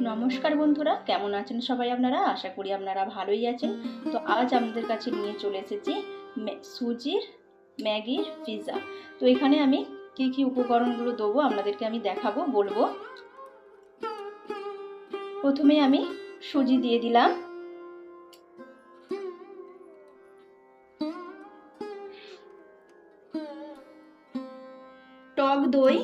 নমস্কার বন্ধুরা, কেমন আছেন সবাই আপনারা? আশা করি আপনারা ভালোই আছেন। তো আজ আপনাদের কাছে নিয়ে চলে এসেছি সুজির, ম্যাগির পিৎজা তো এখানে আমি কী কী উপকরণগুলো দেবো আপনাদেরকে আমি দেখাবো, বলব। প্রথমে আমি সুজি দিয়ে দিলাম। টক দই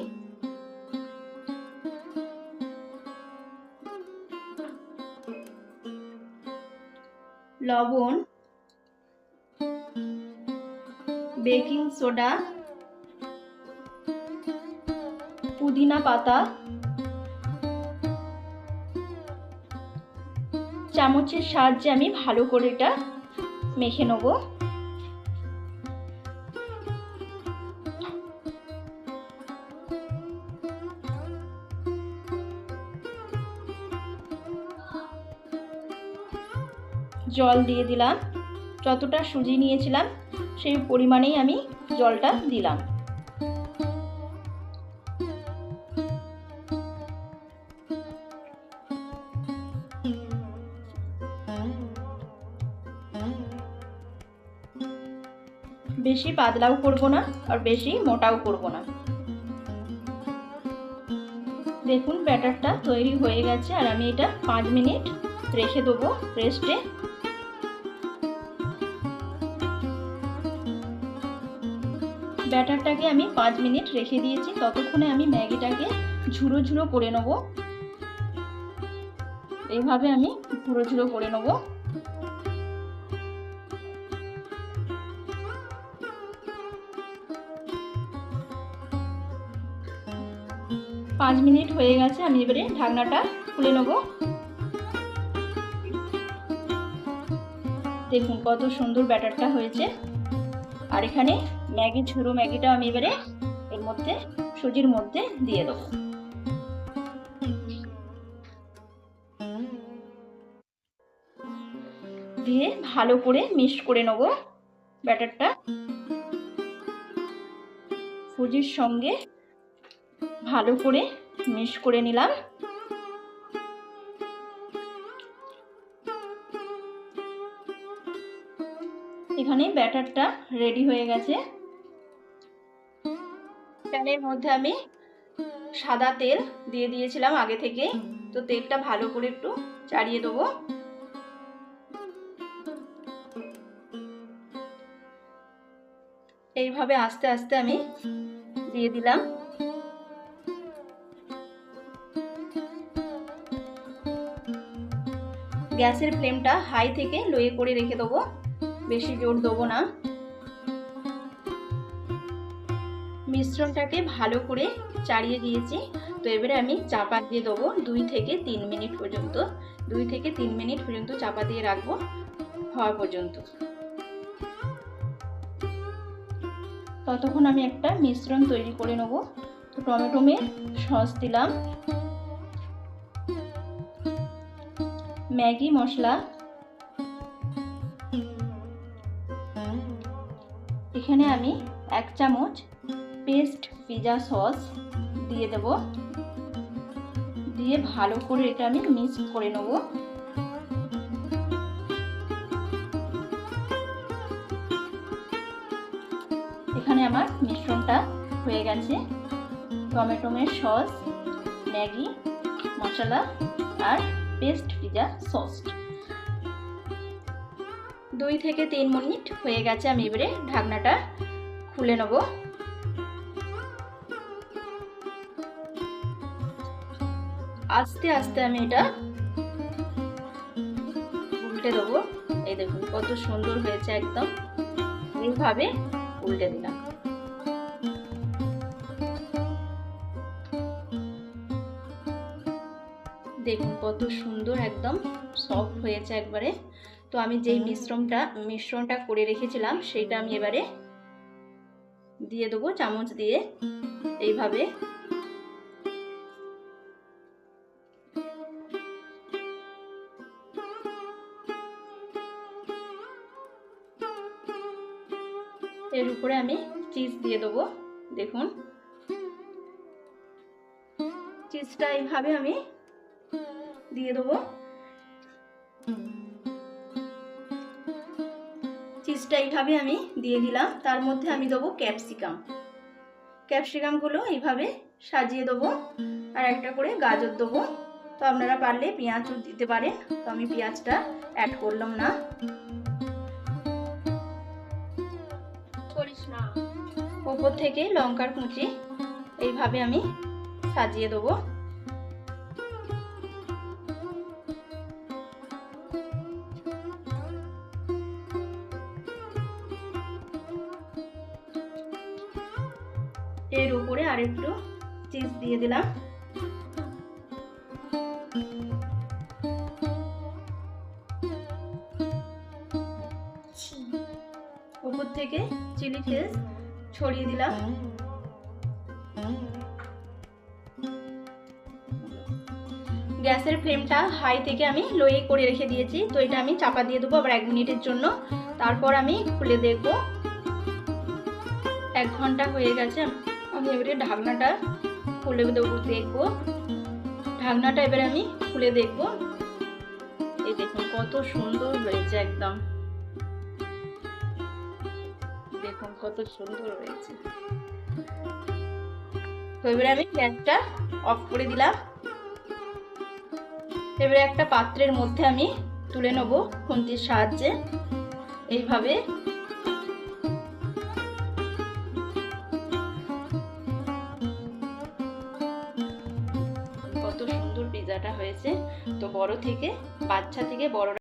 লবণ বেকিং সোডা পুদিনা পাতা চামচের সাহায্যে আমি ভালো করে এটা মেখে নেব। জল দিয়ে দিলাম। যতটা সুজি নিয়েছিলাম, সেই পরিমাণেই আমি জলটা দিলাম। বেশি পাতলাও করব না আর বেশি মোটাও করব না। দেখুন, ব্যাটারটা তৈরি হয়ে গেছে আর আমি এটা পাঁচ মিনিট রেখে দেবো রেস্টে। ব্যাটারটাকে আমি পাঁচ মিনিট রেখে দিয়েছি। ততক্ষণে আমি ম্যাগিটাকে ঝুড়ো ঝুড়ো করে নেব। এইভাবে আমি ঝুড়ো ঝুড়ো করে নেব। পাঁচ মিনিট হয়ে গেছে, আমি এবারে ঢাকনাটা খুলে নেব। দেখুন কত সুন্দর ব্যাটারটা হয়েছে। আর এখানে ম্যাগি ঝুড়ো ম্যাগিটা আমি এবারে এর মধ্যে, সুজির মধ্যে দিয়ে দেবো। দিয়ে ভালো করে মিক্স করে নেব ব্যাটারটা। সুজির সঙ্গে ভালো করে মিক্স করে নিলাম। এখানে ব্যাটারটা রেডি হয়ে গেছে। প্যানের মধ্যে আমি সাদা তেল দিয়ে দিয়েছিলাম আগে থেকে। তো তেলটা ভালো করে একটু চাড়িয়ে দেবো। এইভাবে আস্তে আস্তে আমি দিয়ে দিলাম। গ্যাসের ফ্লেমটা হাই থেকে লোয়ে করে রেখে দেবো। বেশি জোর দেবো না। মিশ্রণটাকে ভালো করে চাড়িয়ে দিয়েছি। তো এবারে আমি চাপা দিয়ে দেবো দুই থেকে তিন মিনিট পর্যন্ত। দুই থেকে তিন মিনিট পর্যন্ত চাপা দিয়ে রাখব হওয়া পর্যন্ত। ততক্ষণ আমি একটা মিশ্রণ তৈরি করে নেব। তো টমেটোমে সস দিলাম। ম্যাগি মশলা এখানে আমি এক চামচ পেস্ট পিজা সস দিয়ে দেব। দিয়ে ভালো করে এটা আমি মিক্স করে নেব। এখানে আমার মিশ্রণটা হয়ে গেছে। টমেটোমের সস, ম্যাগি, মশলা আর পেস্ট পিজা সস। দুই থেকে তিন মিনিট হয়ে গেছে, আমি এবারে ঢাকনাটা খুলে নেব। আস্তে আস্তে আমি এটা উল্টে দেবো। এই দেখুন, কত সুন্দর হয়েছে একদম। এইভাবে উল্টে দিলাম। দেখুন, কত সুন্দর একদম সফট হয়েছে একবারে। তো আমি যেই মিশ্রণটা মিশ্রণটা করে রেখেছিলাম সেইটা আমি এবারে দিয়ে দেবো চামচ দিয়ে এইভাবে। এর উপরে আমি চিজ দিয়ে দেবো দেখুন। চিজটা এইভাবে আমি দিয়ে দেবো। চিজটা এইভাবে আমি দিয়ে দিলাম। তার মধ্যে আমি দেবো ক্যাপসিকাম। ক্যাপসিকামগুলো এইভাবে সাজিয়ে দেবো আর একটা করে গাজর দেবো। তো আপনারা পারলে পেঁয়াজও দিতে পারেন। তো আমি পেঁয়াজটা অ্যাড করলাম না। উপর থেকে লঙ্কার কুচি এইভাবে আমি সাজিয়ে দেবো। এর উপরে আরেকটু চিজ দিয়ে দিলাম। উপর থেকে চিলি ফ্লেক্স ছড়িয়ে দিলাম। গ্যাসের ফ্লেমটা হাই থেকে আমি লোয়ে করে রেখে দিয়েছি। তো এটা আমি চাপা দিয়ে দেবো আবার এক মিনিটের জন্য। তারপর আমি খুলে দেখব। এক ঘণ্টা হয়ে গেছে। আমি এবারে ঢাকনাটা খুলে দেবো দেখব। ঢাকনাটা এবারে আমি খুলে দেখব। এই দেখুন, কত সুন্দর হয়েছে একদম। দেখুন, কত সুন্দর হয়েছে। তো এবারে আমি গ্যাসটা অফ করে দিলাম। এবারে একটা পাত্রের মধ্যে আমি তুলে নেব খুন্তির সাহায্যে। এইভাবে তো বড় থেকে বাচ্চা থেকে বড়